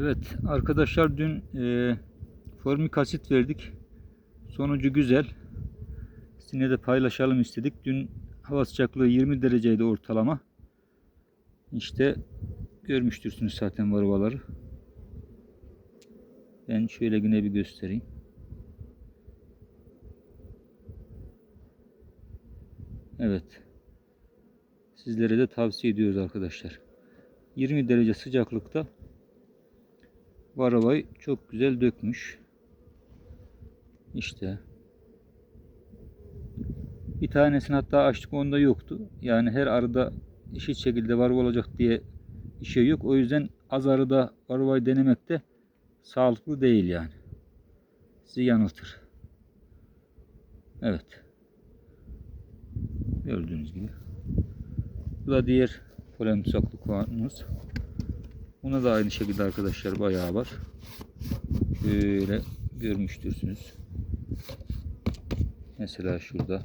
Evet arkadaşlar dün e, formik asit verdik. Sonucu güzel. Sizinle de paylaşalım istedik. Dün hava sıcaklığı 20 dereceydi ortalama. İşte görmüştürsünüz zaten varvaları. Ben şöyle yine bir göstereyim. Evet. Sizlere de tavsiye ediyoruz arkadaşlar. 20 derece sıcaklıkta Varavay çok güzel dökmüş. İşte. Bir tanesini hatta açtık onda yoktu. Yani her arıda eşit şekilde varva olacak diye bir şey yok. O yüzden az arıda varavay denemek de sağlıklı değil yani. Sizi yanıltır. Evet. Gördüğünüz gibi. Bu da diğer polen tuzaklı kovanımız. Buna da aynı şekilde arkadaşlar bayağı var. Böyle görmüştürsünüz. Mesela şurada.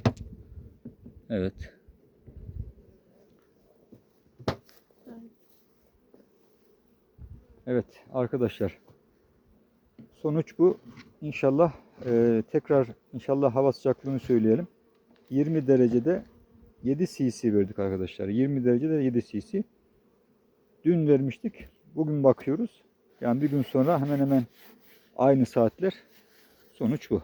Evet. Evet arkadaşlar. Sonuç bu. İnşallah e, tekrar inşallah hava sıcaklığını söyleyelim. 20 derecede 7 cc verdik arkadaşlar. 20 derecede 7 cc. Dün vermiştik. Bugün bakıyoruz. Yani bir gün sonra hemen hemen aynı saatler. Sonuç bu.